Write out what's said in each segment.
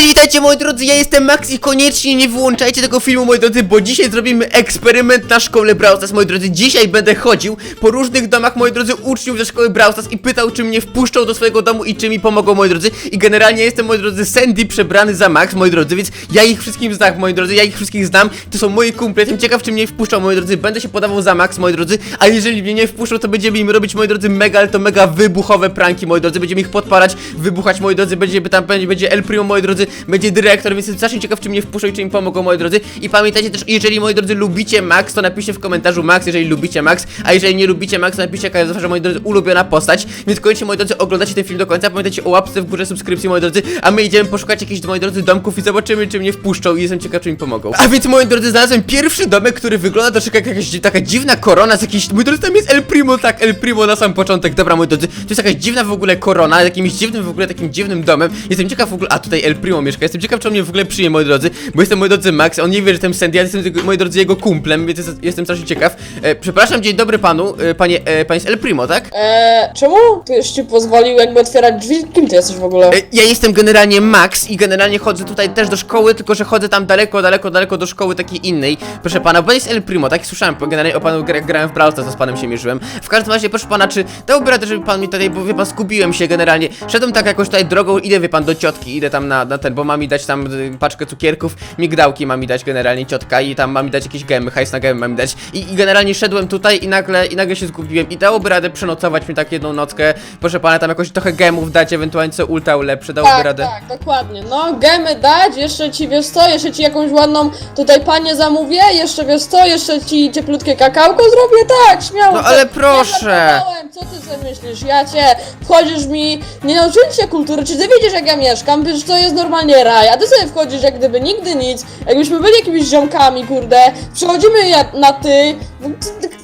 Cześć, witajcie moi drodzy, ja jestem Max i koniecznie nie wyłączajcie tego filmu moi drodzy, bo dzisiaj zrobimy eksperyment na szkole Brawl Stars, moi drodzy. Dzisiaj będę chodził po różnych domach, moi drodzy, uczniów ze szkoły Brawl Stars i pytał, czy mnie wpuszczą do swojego domu i czy mi pomogą, moi drodzy. I generalnie jestem, moi drodzy, Sandy przebrany za Max, moi drodzy, więc ja ich wszystkim znam, moi drodzy, ja ich wszystkich znam. To są moi kumple, jestem ciekaw, czy mnie wpuszczą, moi drodzy. Będę się podawał za Max, moi drodzy, a jeżeli mnie nie wpuszczą, to będziemy im robić, moi drodzy, mega, ale to mega wybuchowe pranki, moi drodzy. Będziemy ich podpalać, wybuchać, moi drodzy, będzie tam będzie El Primo, moi drodzy, będzie dyrektor, więc jestem strasznie ciekaw, czy mnie wpuszczą i czy im pomogą, moi drodzy. I pamiętajcie też, jeżeli, moi drodzy, lubicie Max, to napiszcie w komentarzu Max, jeżeli lubicie Max, a jeżeli nie lubicie Max, to napiszcie jaka jest wasza, moi drodzy, ulubiona postać. Więc koniecznie, moi drodzy, oglądacie ten film do końca, pamiętajcie o łapce w górze subskrypcji, moi drodzy, a my idziemy poszukać jakichś, moi drodzy, domków i zobaczymy, czy mnie wpuszczą i jestem ciekaw, czy mi pomogą. A więc, moi drodzy, znalazłem pierwszy domek, który wygląda troszkę jak jakaś taka dziwna korona z jakiejś, moi drodzy, tam jest El Primo, tak, El Primo na sam początek, dobra, moi drodzy, to jest jakaś dziwna w ogóle korona, z jakimś dziwnym w ogóle, takim dziwnym domem, jestem ciekaw w ogóle, a tutaj El Primo mieszka, jestem ciekaw, czy on mnie w ogóle przyjmie, moi drodzy, bo jestem, moi drodzy, Max, on nie wie, że jestem Sandy, ja jestem, moi drodzy, jego kumplem, więc jest, jestem strasznie ciekaw. E, przepraszam, dzień dobry panu, e, panie, e, pan jest El Primo, tak? Eee, czemu ktoś ci pozwolił jakby otwierać drzwi? Kim ty jesteś w ogóle? E, Ja jestem generalnie Max i generalnie chodzę tutaj też do szkoły, tylko że chodzę tam daleko, daleko, daleko do szkoły takiej innej. Proszę pana, bo jest El Primo, tak? Słyszałem, bo generalnie o panu gra, grałem w Brawl Stars, to z panem się mierzyłem. W każdym razie, proszę pana, czy dałby radę, żeby pan mi tutaj, bo wie pan, zgubiłem się generalnie. Szedłem tak jakoś tutaj drogą, idę, wie pan, do ciotki, idę tam na, na ten, bo ma mi dać tam y, paczkę cukierków, migdałki ma mi dać generalnie ciotka i tam ma mi dać jakieś gemy, hajs na gemy ma mi dać. I, I generalnie szedłem tutaj i nagle, i nagle się zgubiłem i dałoby radę przenocować mi tak jedną nockę. Proszę pana, tam jakoś trochę gemów dać, ewentualnie co ulta ulepszy, dałoby tak, radę. tak, dokładnie. No, gemy dać, jeszcze ci wiesz co, jeszcze ci jakąś ładną tutaj panię zamówię, jeszcze wiesz co, jeszcze ci cieplutkie kakałko zrobię, tak, śmiało. No, ale proszę. Co ty sobie myślisz? Ja cię, wchodzisz mi, nie nauczyli cię kultury, czy ty widzisz jak ja mieszkam, przecież to jest normalnie raj, a ty sobie wchodzisz jak gdyby nigdy nic, jakbyśmy byli jakimiś ziomkami, kurde, przechodzimy ja- na ty, No,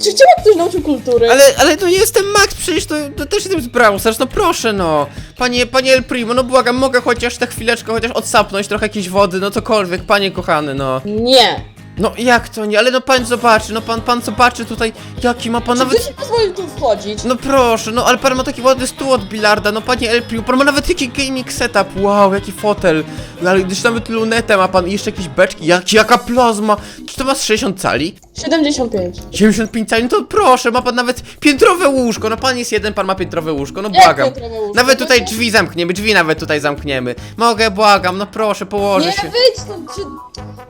czy cię ktoś nauczył kultury? Ale, ale to jestem Max, przecież to, to też jestem z Brawl Stars, no proszę no. Panie, panie El Primo, no błagam, mogę chociaż na chwileczkę, chociaż odsapnąć trochę jakiejś wody, no cokolwiek, panie kochany, no. Nie. No jak to nie, ale no pan zobaczy, no pan, pan zobaczy tutaj, jaki ma pan Czy nawet... ty ci pozwolił tu wchodzić? No proszę, no ale pan ma taki ładny stół od bilarda, no panie El Primo, pan ma nawet taki gaming setup, wow, jaki fotel, no, ale gdyż nawet lunetę ma pan i jeszcze jakieś beczki, jak, jaka plazma, czy to ma z 60 cali? 75. 75 cali, no to proszę, ma pan nawet piętrowe łóżko, no pan jest jeden, pan ma piętrowe łóżko, no Jak błagam. piętrowe łóżko? Nawet tutaj No to- drzwi zamkniemy, drzwi nawet tutaj zamkniemy. Mogę, błagam, no proszę, położę Nie się. wyjdź stąd, czy...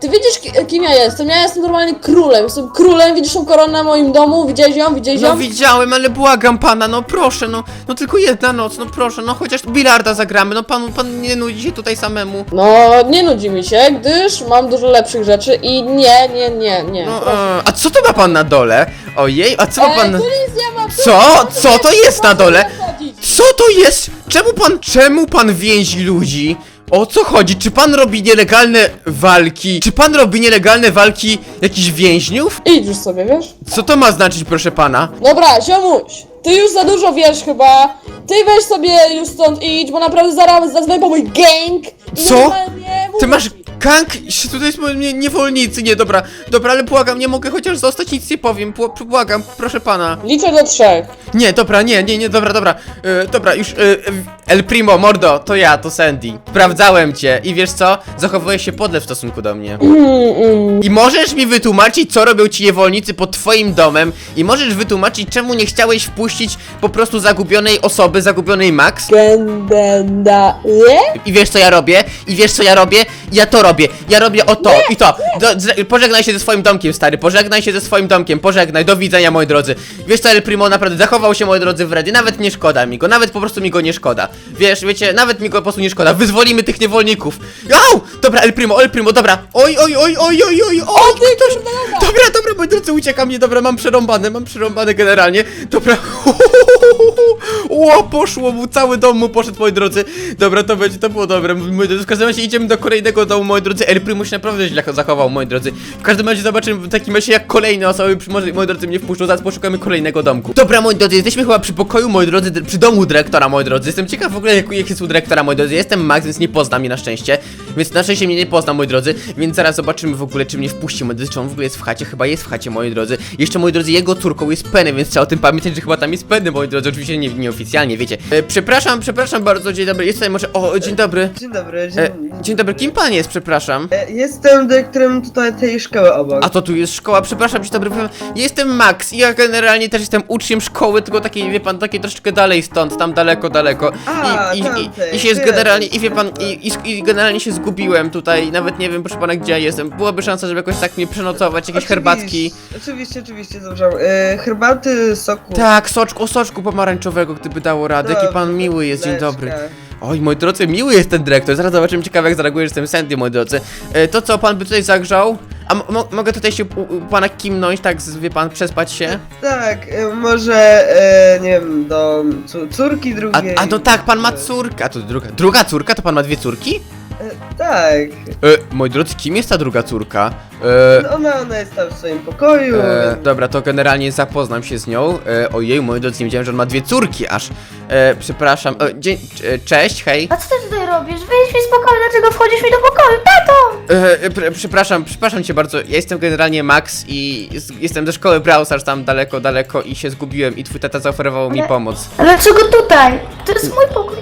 Ty widzisz ki- kim ja jestem? Ja jestem normalnie królem, jestem królem, widzisz tą koronę na moim domu? Widziałeś ją? Widziałeś ją? No widziałem, ale błagam pana, no proszę, no, no tylko jedna noc, no proszę, no chociaż bilarda zagramy, no pan, pan nie nudzi się tutaj samemu. No, nie nudzi mi się, gdyż mam dużo lepszych rzeczy i nie, nie, nie, nie. No, e, a co to ma pan na dole? Ojej, a co ma Ej, pan... nic nie ma, Co? Co to jest na dole? Co to jest? Czemu pan, czemu pan więzi ludzi? O co chodzi? Czy pan robi nielegalne walki? Czy pan robi nielegalne walki jakichś więźniów? Idź już sobie, wiesz? Co to ma znaczyć, proszę pana? Dobra, ziomuś, ty już za dużo wiesz chyba. Ty weź sobie już stąd idź, bo naprawdę zaraz zadzwonię po mój gang. i Co? normalnie Ty mówię masz ci. gang? Tutaj są nie, niewolnicy, nie, dobra, dobra, ale błagam, nie mogę chociaż zostać, nic nie powiem, Bł- błagam, proszę pana. Liczę do trzech. Nie, dobra, nie, nie, nie, dobra, dobra, e, dobra, już, e, El Primo, mordo, to ja, to Sandy. Sprawdzałem cię i wiesz co? Zachowujesz się podle w stosunku do mnie. I możesz mi wytłumaczyć, co robią ci niewolnicy pod twoim domem i możesz wytłumaczyć, czemu nie chciałeś wpuścić po prostu zagubionej osoby, zagubionej Max? Nie? I wiesz co ja robię? I wiesz co ja robię? Ja to robię. Ja robię o to i to. Do, z, pożegnaj się ze swoim domkiem, stary. Pożegnaj się ze swoim domkiem. Pożegnaj. Do widzenia, moi drodzy. Wiesz co, El Primo naprawdę zachował się, moi drodzy, w Redzie. Nawet nie szkoda mi go. Nawet po prostu mi go nie szkoda. Wiesz, wiecie, nawet mi go po prostu nie szkoda. Wyzwolimy tych niewolników. Au! Dobra, El Primo, El Primo, dobra. Oj, oj, oj, oj, oj, oj, oj. Ktoś... dobra. Dobra, dobra, moi drodzy, ucieka mnie, dobra, mam przerąbane, mam przerąbane generalnie. Dobra. Ło, poszło mu, cały dom mu poszedł, moi drodzy. Dobra, to będzie, to było dobre. W każdym razie idziemy do kolejnego domu, moi drodzy. El Primo się naprawdę źle zachował, moi drodzy. W każdym razie zobaczymy w takim razie, jak kolejne osoby, może, moi drodzy, mnie wpuszczą, zaraz poszukamy kolejnego domku. Dobra, moi drodzy, jesteśmy chyba przy pokoju, moi drodzy, przy domu dyrektora, moi drodzy. Jestem ciekaw w ogóle, jak, jak jest u dyrektora, moi drodzy. Jestem Max, więc nie pozna mnie na szczęście. Więc na szczęście mnie nie pozna, moi drodzy. Więc zaraz zobaczymy w ogóle, czy mnie wpuści, moi drodzy, czy on w ogóle jest w chacie. Chyba jest w chacie, moi drodzy. Jeszcze, moi drodzy, jego córką jest Penny, więc trzeba o tym pamiętać, że chyba tam jest Penny, moi drodzy. Oczywiście nie oficjalnie, nieoficjalnie, wiecie. E, przepraszam, przepraszam bardzo, dzień dobry, jest tutaj może, o, dzień dobry. Dzień dobry, dzień, E, dzień dobry, kim pan jest, przepraszam? E, Jestem dyrektorem tutaj tej szkoły obok. A to tu jest szkoła, przepraszam, dzień dobry, powiem, ja jestem Max i ja generalnie też jestem uczniem szkoły, tylko takiej, wie pan, takiej troszeczkę dalej stąd, tam daleko, daleko. A, I, i, tamtej, i, i się jest wiem, generalnie, i wie pan, i, i, i generalnie się zgubiłem tutaj, nawet nie wiem, proszę pana, gdzie ja jestem. Byłaby szansa, żeby jakoś tak mnie przenocować, jakieś herbatki. Oczywiście, oczywiście, dobrze. E, herbaty, soku. Tak, soczku, o soczku pomarańczowego, gdyby dało radę. Jaki pan Dobrze, miły jest, dzień dobry. Oj, moi drodzy, miły jest ten dyrektor. Zaraz zobaczymy ciekawe, jak zareaguje, że jestem Sandy, moi drodzy. E, to co, pan by tutaj zagrzał? A mo- mo- mogę tutaj się u, u pana kimnąć, tak, z- wie pan, przespać się? Tak, e, może, e, nie wiem, do córki A, drugiej. a no tak, pan ma córkę. A to druga, druga córka? To pan ma dwie córki? E, tak. E, moi drodzy, kim jest ta druga córka? E, No, ona, ona jest tam w swoim pokoju. E, dobra, to generalnie zapoznam się z nią. E, ojej, moi drodzy, nie wiedziałem, że on ma dwie córki aż. E, przepraszam. E, dzień, e, cześć, hej. A co ty tutaj robisz? Wyjdź mi z pokoju, dlaczego wchodzisz mi do pokoju? Tato! E, pr- przepraszam, przepraszam cię bardzo. Ja jestem generalnie Max i jest, jestem ze szkoły Brawl Stars tam daleko, daleko i się zgubiłem i twój tata zaoferował mi Ale- pomoc. Ale dlaczego tutaj? To jest mój pokój.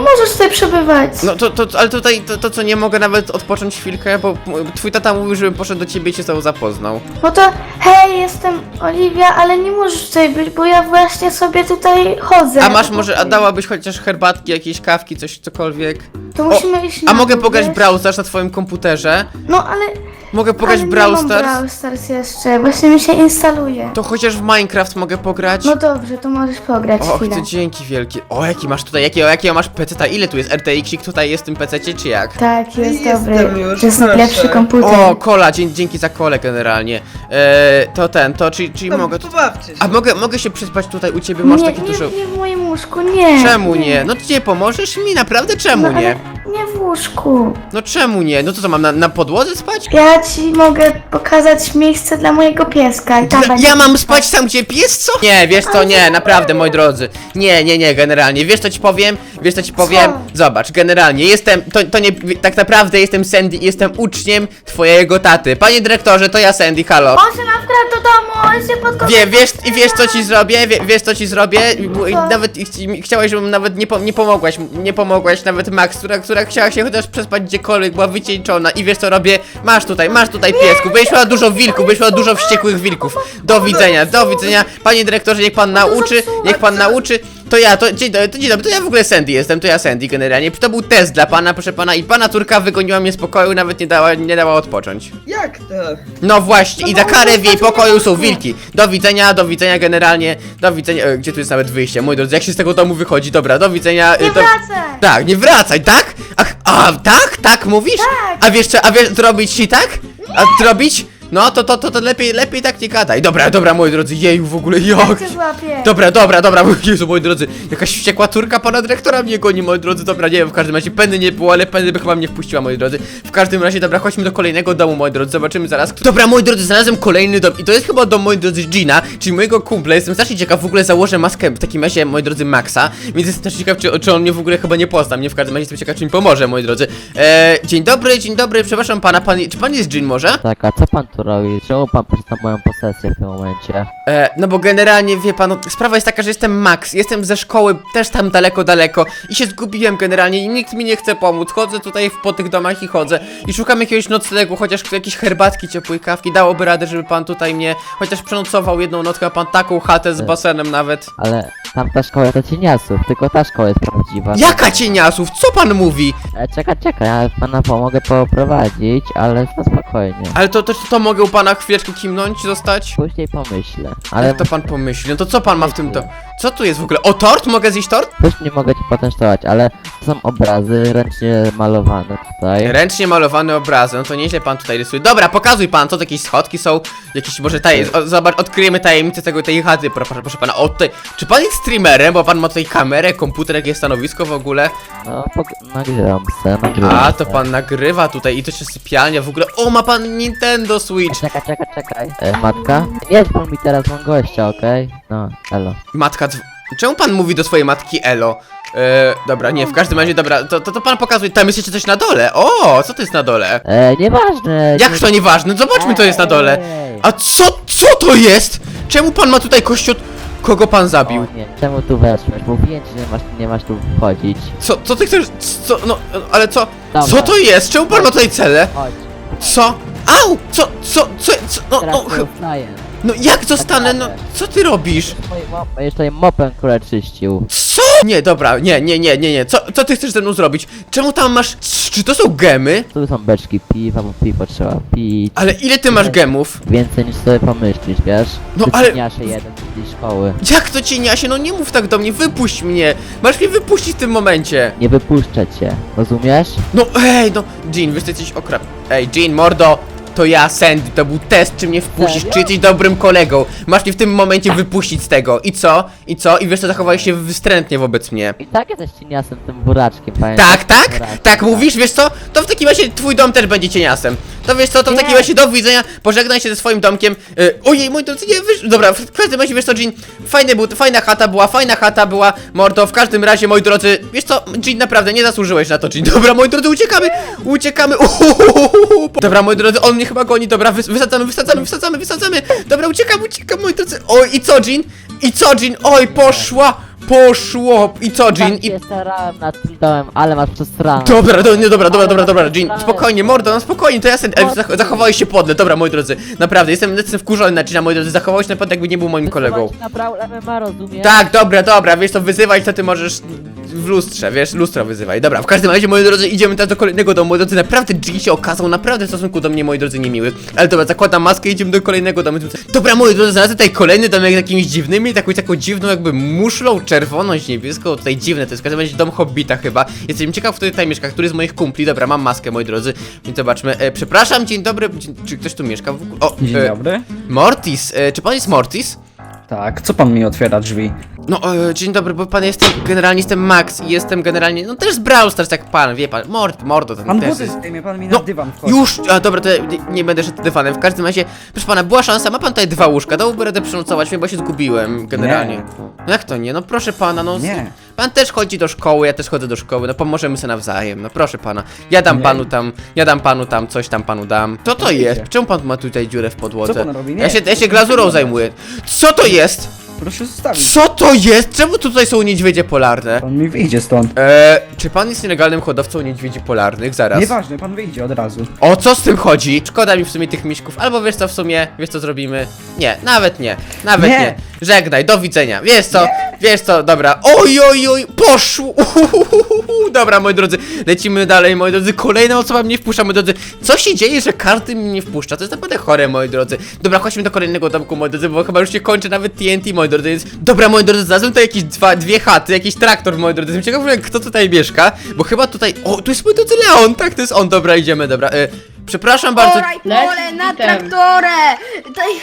Nie możesz tutaj przebywać. No to, to, ale tutaj to, to co nie mogę nawet odpocząć chwilkę, bo m- twój tata mówił, żebym poszedł do ciebie i się z tobą zapoznał. No to hej, jestem Oliwia, ale nie możesz tutaj być, bo ja właśnie sobie tutaj chodzę. A masz może, a dałabyś chociaż herbatki, jakieś kawki, coś cokolwiek? To musimy iść na A mogę dół, pograć wiesz? Stars na twoim komputerze? No ale... Mogę pograć ale w Brawl nie mam Stars? Brawl Stars jeszcze, właśnie mi się instaluje. To chociaż w Minecraft mogę pograć? No dobrze, to możesz pograć Och, chwilę. to dzięki wielkie. O, jaki masz tutaj, jakiego, jakiego masz PC? Ile tu jest RTX-ik tutaj jest w tym PC, czy jak? Tak, jest Jestem dobry. już, to jest proszę. najlepszy komputer. O, kola, dzie dzięki za kolę generalnie. Eee, to ten, to czyli, czyli mogę... Tu... pobawcie się. A mogę, mogę się przespać tutaj u ciebie? Masz nie, takie nie, dużo... nie w moim łóżku, nie. Czemu nie? No ty nie pomożesz mi? Naprawdę czemu no, nie? Nie w łóżku. No czemu nie? No to co, mam na, na podłodze spać? Ja ci mogę pokazać miejsce dla mojego pieska i tam Ja, będzie... ja mam spać tam, gdzie pies, co? Nie, wiesz co, nie, naprawdę, moi drodzy. Nie, nie, nie, generalnie. Wiesz co ci powiem? Wiesz co ci powiem? Zobacz, generalnie, jestem, to, to nie, tak naprawdę jestem Sandy jestem uczniem twojego taty. Panie dyrektorze, to ja Sandy, halo. On się nam wkradł do domu, on się pod Wie, wiesz, i wiesz co ci zrobię? Wie, wiesz co ci zrobię? Bo- i? Nawet i chci- chciałeś, żebym nawet nie, po, nie pomogłaś, nie pomogłaś nawet Max, która, która chciała się chociaż przespać gdziekolwiek, była wycieńczona i wiesz co robię? Masz tutaj, masz tutaj piesku, będziesz miała dużo wilków, będziesz miała dużo wściekłych wilków. Do widzenia, do widzenia. Panie dyrektorze, niech pan nauczy, niech pan nauczy. To ja, to dzień dobry, to dzień dobry, to ja w ogóle Sandy jestem, to ja Sandy generalnie. To był test dla pana, proszę pana, i pana córka wygoniła mnie z pokoju, nawet nie dała, nie dała odpocząć. Jak to? No właśnie, i za karę w jej pokoju są wilki. Do widzenia, do widzenia generalnie, do widzenia. E, gdzie tu jest nawet wyjście? Moi drodzy, jak się z tego domu wychodzi? Dobra, do widzenia. e, Nie do... wracaj! Tak, nie wracaj, tak? Ach, a, tak? Tak mówisz? Tak. A wiesz co, a wiesz zrobić ci tak? A zrobić? No to, to, to, to lepiej, lepiej tak nie gadaj. Dobra, dobra, moi drodzy, jeju, w ogóle jak. Cię złapię. Dobra, dobra, dobra, Jezu, moi drodzy, jakaś wściekła córka pana dyrektora mnie goni, moi drodzy, dobra, nie wiem, w każdym razie Penny nie było, ale Penny by chyba mnie wpuściła, moi drodzy. W każdym razie, dobra, chodźmy do kolejnego domu, moi drodzy, zobaczymy zaraz. kto- Dobra, moi drodzy, znalazłem kolejny dom i to jest chyba dom, moi drodzy, Gina, czyli mojego kumpla, jestem strasznie ciekaw, w ogóle założę maskę w takim razie, moi drodzy, Maxa, więc jestem też ciekaw, czy, czy on mnie w ogóle chyba nie pozna, mnie w każdym razie jestem ciekaw, czy mi pomoże, moi drodzy. Eee, dzień dobry, dzień dobry, przepraszam pana, pan, czy pan jest Jean może? Tak, a co pan tu robi? Czemu pan przestał moją posesję w tym momencie? E, no bo generalnie, wie pan, no, sprawa jest taka, że jestem Max, jestem ze szkoły, też tam daleko, daleko i się zgubiłem generalnie i nikt mi nie chce pomóc. Chodzę tutaj w, po tych domach i chodzę i szukam jakiegoś noclegu, chociaż jakieś herbatki, ciepłej kawki. Dałoby radę, żeby pan tutaj mnie chociaż przenocował jedną nockę, a pan taką chatę z basenem nawet. Ale tamta szkoła to cieniasów, tylko ta szkoła jest prawdziwa. Jaka cieniasów? Co pan mówi? E, czekaj, czekaj, ja pana pomogę poprowadzić, ale na spokojnie. Ale to, to, to mogę u pana chwileczkę kimnąć, zostać? Później pomyślę. Ale Ale to pan pomyśli, no to co pan ma w tym to? Co tu jest w ogóle? O, tort? Mogę zjeść tort? później mogę ci poczęstować, ale to są obrazy ręcznie malowane tutaj. Ręcznie malowane obrazy, no to nieźle pan tutaj rysuje. Dobra, pokazuj pan, co to jakieś schodki są, jakieś może tajemnice. O, zobacz, odkryjemy tajemnicę tego tej chaty, proszę, proszę pana. O, tutaj, czy pan jest streamerem, bo pan ma tutaj kamerę, komputer, jakieś stanowisko w ogóle? No, pog- nagrywam se, nagrywam A, to se. pan nagrywa tutaj i to jeszcze sypialnia w ogóle. O, ma pan Nintendo Switch. Czekaj, czekaj, czekaj. E, matka? Jedź pan mi teraz mam gościa, okej? No, elo. Matka, dzw- czemu pan mówi do swojej matki Elo? E, dobra, nie, w każdym razie, dobra, to, to, to pan pokazuje, tam jest jeszcze coś na dole. O, co to jest na dole? E, nieważne. Jak nie- to nieważne? Zobaczmy, co jest na dole. Ej. A co, co to jest? Czemu pan ma tutaj kościół? Kogo pan zabił? O nie, czemu tu weszłeś? Mówiłem ci, że masz, nie masz tu wchodzić. Co, co ty chcesz, co, no, ale co, Dobra. co to jest? Czemu pan ma tutaj cele? Chodź, Co? Au! Co, co, co, co, no, teraz no, tu ch- wstaję. No jak zostanę, no, co ty robisz? Mop- Jeszcze mopem które czyścił. Co? Nie, dobra, nie, nie, nie, nie, nie, co, co ty chcesz ze mną zrobić? Czemu tam masz, czy to są gemy? Tu są beczki piwa, bo piwo trzeba pić. Ale ile ty masz gemów? Więcej niż sobie pomyślisz, wiesz? No, Ty ale- cieniasze jeden z szkoły. Jak to cieniasie? No nie mów tak do mnie, wypuść mnie! Masz mnie wypuścić w tym momencie! Nie wypuszczę cię, rozumiesz? No ej, no, Jean, wiesz, ty jesteś okrap... Ej, Jean, mordo! To ja, Sandy, to był test, czy mnie wpuścisz, czy jesteś dobrym kolegą. Masz mnie w tym momencie wypuścić z tego. I co? I co? I wiesz, co zachowałeś się wstrętnie wobec mnie. I tak jesteś cieniasem tym buraczkiem, pamiętasz? Tak, tak? Buraczkiem, Tak mówisz, wiesz co? To w takim razie twój dom też będzie cieniasem. To wiesz co, to w takim Nie. razie do widzenia, pożegnaj się ze swoim domkiem. Yy, ojej, mój drodzy, nie, wiesz, dobra, w każdym razie, wiesz co, Jean, fajny był, fajna chata była, fajna chata była, mordo, w każdym razie, moi drodzy, wiesz co, Jean, naprawdę, nie zasłużyłeś na to, Jean, dobra, moi drodzy, uciekamy, uciekamy, uhuhuhuhu. dobra, moi drodzy, on mnie chyba goni, dobra, wys wysadzamy, wysadzamy, wysadzamy, wysadzamy, dobra, uciekam, uciekam, moi drodzy, oj, i co, Jean? I co, Jean? Oj, poszła, poszło, i co, Jean? Tak I się starałem nad tym ale masz przestranę. Dobra, do, nie, dobra, dobra, dobra, dobra, Jean, spokojnie, mordo, no spokojnie, to ja sen, e, zach zachowałeś się podle, dobra, moi drodzy, naprawdę, jestem, jestem wkurzony na Gina, moi drodzy, zachowałeś się naprawdę jakby nie był moim kolegą. Naprawdę MMA, rozumiesz? Tak, dobra, dobra, wiesz co, wyzywać to ty możesz w lustrze, wiesz, lustro wyzywaj. Dobra, w każdym razie, moi drodzy, idziemy teraz do kolejnego domu, moi drodzy, naprawdę Jean się okazał naprawdę w stosunku do mnie, moi drodzy, niemiły. Ale dobra, zakładam maskę i idziemy do kolejnego domu. Dobra, moi drodzy, znalazłem tutaj kolejny domek z jakimiś dziwnymi, taką, taką dziwną jakby muszlą, czerwoną, niebieską, tutaj dziwne, to jest w każdym razie dom Hobbita chyba. Jestem ciekaw, kto tutaj mieszka, który z moich kumpli, dobra, mam maskę, moi drodzy, więc zobaczmy. E, przepraszam, dzień dobry, dzień, czy ktoś tu mieszka w ogóle? O, Dzień e, dobry. Mortis, e, czy pan jest Mortis? Tak, co pan mi otwiera drzwi? No, e, dzień dobry, bo pan jestem, generalnie jestem Max i jestem generalnie, no też z Brawl Stars, jak pan, wie pan, mord, mordo, ten Pan też buty jest... zdejmie, pan mi na No, dywan wchodzi. już, a dobra, to ja nie, nie będę szedł dywanem, w każdym razie, proszę pana, była szansa, ma pan tutaj dwa łóżka, dałby radę przenocować mnie, bo się zgubiłem, generalnie. Nie. No jak to nie, no proszę pana, no... Nie. Pan też chodzi do szkoły, ja też chodzę do szkoły, no pomożemy sobie nawzajem, no proszę pana. Ja dam Nie. panu tam, ja dam panu tam, coś tam panu dam. Co to jest? Czemu pan ma tutaj dziurę w podłodze? Pan robi? Nie. Ja się, ja się glazurą zajmuję. Co to jest? Proszę zostawić. Co to jest? Czemu tutaj są niedźwiedzie polarne? Pan mi wyjdzie stąd. Eee, czy pan jest nielegalnym hodowcą niedźwiedzi polarnych? Zaraz. Nieważne, pan wyjdzie od razu. O co z tym chodzi? Szkoda mi w sumie tych miśków. Albo wiesz co w sumie, wiesz co zrobimy? Nie, nawet nie, nawet nie. Nie. Żegnaj, do widzenia. Wiesz co, wiesz co, dobra. Oj, oj, oj, poszło. Uhuhuhuhu. Dobra, moi drodzy, lecimy dalej, moi drodzy. Kolejna osoba mnie wpuszcza, moi drodzy. Co się dzieje, że każdy mnie nie wpuszcza? To jest naprawdę chore, moi drodzy. Dobra, chodźmy do kolejnego domku, moi drodzy, bo chyba już się kończy nawet TNT, moi drodzy. Więc... Dobra, moi drodzy, znalazłem tutaj jakieś dwa, dwie chaty, jakiś traktor, moi drodzy. Jestem kto tutaj mieszka, bo chyba tutaj... O, tu jest mój drodzy Leon, tak, to jest on. Dobra, idziemy, dobra. E, przepraszam bardzo. Oraj pole na Lecitem. traktorę!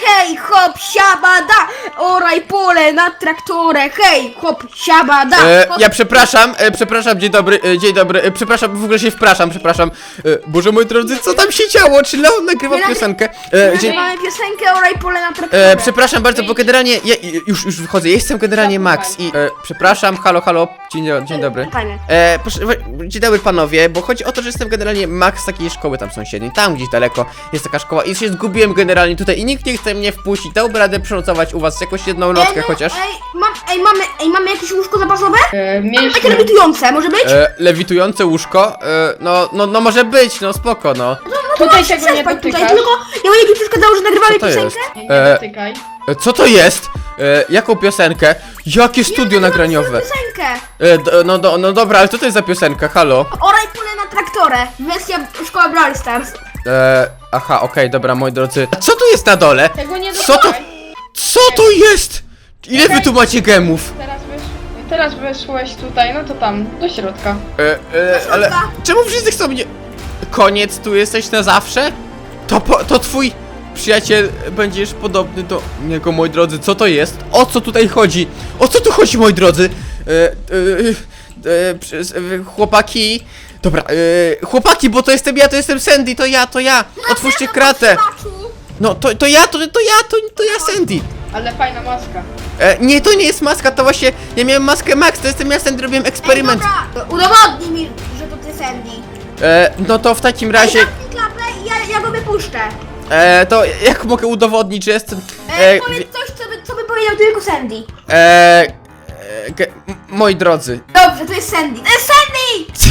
Hej, hop, siabada! Oraj pole na traktorę! Hej, hop, siabada! E, hop. ja przepraszam, e, przepraszam, dzień dobry, e, dzień dobry, e, przepraszam, w ogóle się wpraszam, przepraszam. E, Boże moi drodzy, co tam się działo? Czy Leon nagrywa nagry- piosenkę? E, dzień, Nagrywamy piosenkę Oraj pole na traktorę! e, przepraszam bardzo, bo generalnie, ja, już, już wychodzę, ja jestem generalnie Max i, e, przepraszam, halo, halo, dzień, dzień dobry. Fajnie. E, proszę, dzień dobry panowie, bo chodzi o to, że jestem generalnie Max z takiej szkoły tam sąsiedniej, tam gdzieś daleko jest taka szkoła i się zgubiłem generalnie tutaj i nikt nie chce mnie wpuścić, dałby radę przenocować u was jakąś jedną nockę no, chociaż. Ej, mam, ej, mamy, ej, mamy jakieś łóżko zapasowe? E, Takie mieliśmy... lewitujące, może być? E, lewitujące łóżko? E, no, no, no może być, no spoko, no. Tutaj tego nie Przespać tutaj, dotykasz. tylko ja mówię, nie przeszkadzało, że nagrywamy Co to jest? piosenkę? Nie, nie E, dotykaj. e, co to jest? E, jaką piosenkę? Jakie studio nagraniowe? Piosenkę! E, d, no, do, no dobra, ale co to jest za piosenka, halo? Oraj pole na traktorę! Wersja szkoła Brawl Stars. E, aha, okej, dobra, moi drodzy. A co tu jest na dole? Tego nie Co to? dotykaj. Co to jest? Ile wy tu macie gemów? Teraz, wysz... Teraz weszłeś tutaj, no to tam, do środka. E, e, ale czemu wszyscy chcą mnie... Koniec, tu jesteś na zawsze? To, po, to twój przyjaciel będziesz podobny do niego, moi drodzy. Co to jest? O co tutaj chodzi? O co tu chodzi, moi drodzy? E, e, e, przez- e, chłopaki... Dobra, e, chłopaki, bo to jestem ja, to jestem Sandy, to ja, to ja. Otwórzcie kratę. No, to, to ja, to, to ja, to, to ja Sandy. Ale fajna maska. E, nie, to nie jest maska, to właśnie, ja miałem maskę Max, to jestem ja Sandy, robiłem eksperyment. Ej, dobra, udowodnij mi, że to ty Sandy. E, no to w takim razie... Zamknij klapę i ja, ja go wypuszczę. E, to jak mogę udowodnić, że jestem. E, E, powiedz wie- coś, co by, co by powiedział tylko Sandy. Eee, e, ge- m- moi drodzy, Dobrze, to jest Sandy. To jest Sandy!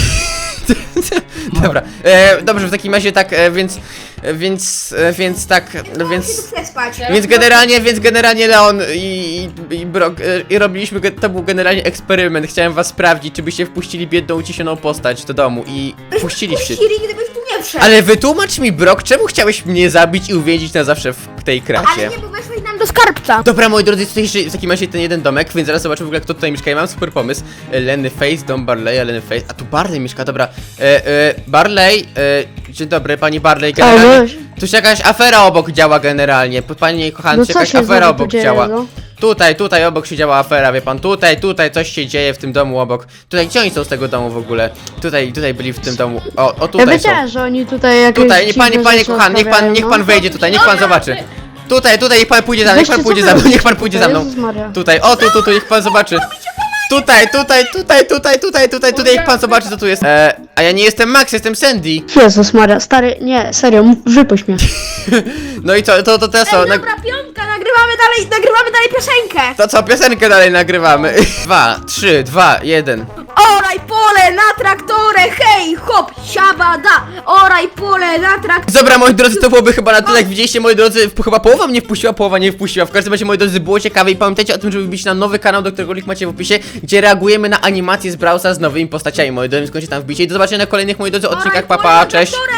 Dobra, e, dobrze, w takim razie tak, e, więc, e, więc, e, więc tak, Więc... więc... tu. Więc generalnie, więc generalnie Leon i, i, i Brok, e, i robiliśmy, ge- to był generalnie eksperyment, chciałem was sprawdzić, czy byście wpuścili biedną, uciśnioną postać do domu i wpuściliście. Puścili, gdybyś tu nie wszedł. Ale wytłumacz mi, Brok, czemu chciałeś mnie zabić i uwięzić na zawsze w tej kracie? Ale nie, bo weszłeś nam do skarbca. Dobra, moi drodzy, tutaj jeszcze w takim razie ten jeden domek, więc zaraz zobaczymy w ogóle kto tutaj mieszka. Ja mam super pomysł. E, Lenny Face, dom Barley'a, Lenny Face. A tu Barley mieszka, dobra. E, e, Barley, e, dzień dobry, pani Barley. Generalnie, tu się jakaś afera obok działa generalnie. P- Pani kochana, No co jakaś się afera znowu obok dzieje, działa. no? Tutaj, tutaj obok się działa afera, wie pan. Tutaj, tutaj coś się dzieje w tym domu obok. Tutaj, gdzie oni są z tego domu w ogóle? Tutaj, tutaj byli w tym domu. O, o Ja tutaj są. wiedziałem, że oni tutaj jakieś Tutaj, nie panie, dziwne panie rzeczy kochany, niech pan, odprawiają, niech no. pan wejdzie tutaj, niech pan zobaczy. Tutaj, tutaj, niech pan pójdzie za mną, niech pan pójdzie za mną, niech pan pójdzie za mną. Jezus Maria. Tutaj, o tu, tu, tu, niech pan zobaczy. Tutaj, tutaj, tutaj, tutaj, tutaj, tutaj, tutaj, niech pan zobaczy co tu jest. E, a ja nie jestem Max, jestem Sandy. Jezus Maria, stary, nie, serio, m- wypuść mnie. No i co, to, to teraz co? Ej, Nag- dobra, piątka, nagrywamy dalej, nagrywamy dalej piosenkę. to co, piosenkę dalej nagrywamy. Dwa, trzy, dwa, jeden. Oraj pole na traktorę, hej, hop, siabada. Oraj pole na traktorę. Dobra, moi drodzy, to byłoby chyba na tyle, jak widzieliście, moi drodzy, w- chyba połowa mnie wpuściła, połowa nie wpuściła. W każdym razie, moi drodzy, było ciekawe i pamiętajcie o tym, żeby wbić na nowy kanał, do którego link macie w opisie, gdzie reagujemy na animacje z Browsa z nowymi postaciami, moi drodzy, kończę tam wbicie i do zobaczenia na kolejnych, moi drodzy, odcinkach, papa, cześć!